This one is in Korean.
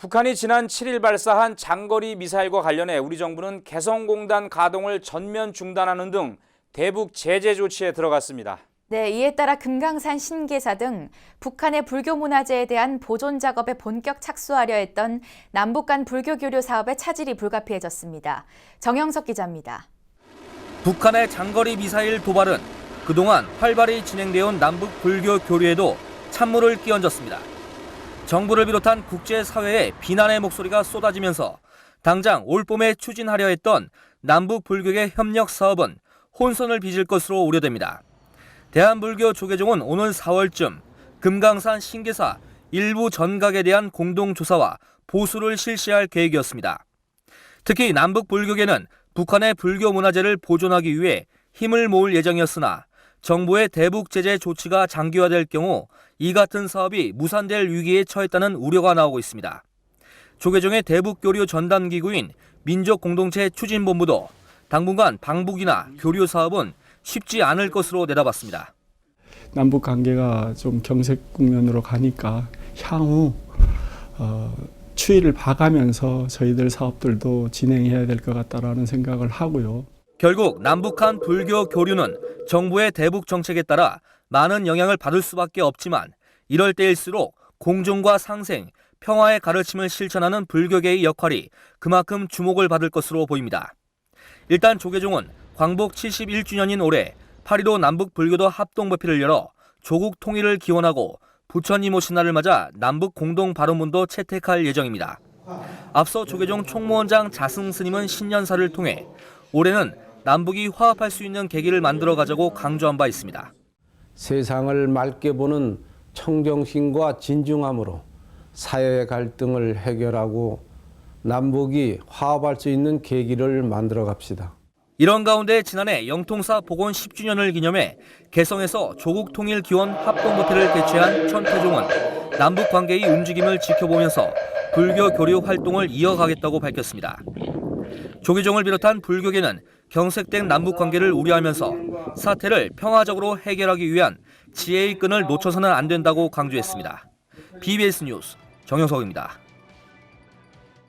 북한이 지난 7일 발사한 장거리 미사일과 관련해 우리 정부는 개성공단 가동을 전면 중단하는 등 대북 제재 조치에 들어갔습니다. 네, 이에 따라 금강산 신계사 등 북한의 불교 문화재에 대한 보존 작업에 본격 착수하려 했던 남북 간 불교 교류 사업의 차질이 불가피해졌습니다. 정영석 기자입니다. 북한의 장거리 미사일 도발은 그동안 활발히 진행되어 온 남북 불교 교류에도 찬물을 끼얹었습니다. 정부를 비롯한 국제사회의 비난의 목소리가 쏟아지면서 당장 올 봄에 추진하려 했던 남북 불교계 협력 사업은 혼선을 빚을 것으로 우려됩니다. 대한불교 조계종은 오늘 4월쯤 금강산 신계사 일부 전각에 대한 공동조사와 보수를 실시할 계획이었습니다. 특히 남북 불교계는 북한의 불교 문화재를 보존하기 위해 힘을 모을 예정이었으나 정부의 대북 제재 조치가 장기화될 경우 이 같은 사업이 무산될 위기에 처했다는 우려가 나오고 있습니다. 조계종의 대북 교류 전담 기구인 민족공동체 추진본부도 당분간 방북이나 교류 사업은 쉽지 않을 것으로 내다봤습니다. 남북 관계가 좀 경색 국면으로 가니까 향후 어, 추이를 봐가면서 저희들 사업들도 진행해야 될 것 같다라는 생각을 하고요. 결국 남북한 불교 교류는 정부의 대북 정책에 따라 많은 영향을 받을 수밖에 없지만 이럴 때일수록 공존과 상생, 평화의 가르침을 실천하는 불교계의 역할이 그만큼 주목을 받을 것으로 보입니다. 일단 조계종은 광복 71주년인 올해 8.15 남북 불교도 합동법회를 열어 조국 통일을 기원하고 부처님 오신 날을 맞아 남북 공동 발언문도 채택할 예정입니다. 앞서 조계종 총무원장 자승 스님은 신년사를 통해 올해는 남북이 화합할 수 있는 계기를 만들어 가자고 강조한 바 있습니다. 세상을 맑게 보는 청정심과 진중함으로 사회의 갈등을 해결하고 남북이 화합할 수 있는 계기를 만들어 갑시다. 이런 가운데 지난해 영통사 복원 10주년을 기념해 개성에서 조국 통일 기원 합동법회를 개최한 천태종은 남북 관계의 움직임을 지켜보면서 불교 교류 활동을 이어가겠다고 밝혔습니다. 조계종을 비롯한 불교계는 경색된 남북 관계를 우려하면서 사태를 평화적으로 해결하기 위한 지혜의 끈을 놓쳐서는 안 된다고 강조했습니다. BBS 뉴스 정영석입니다.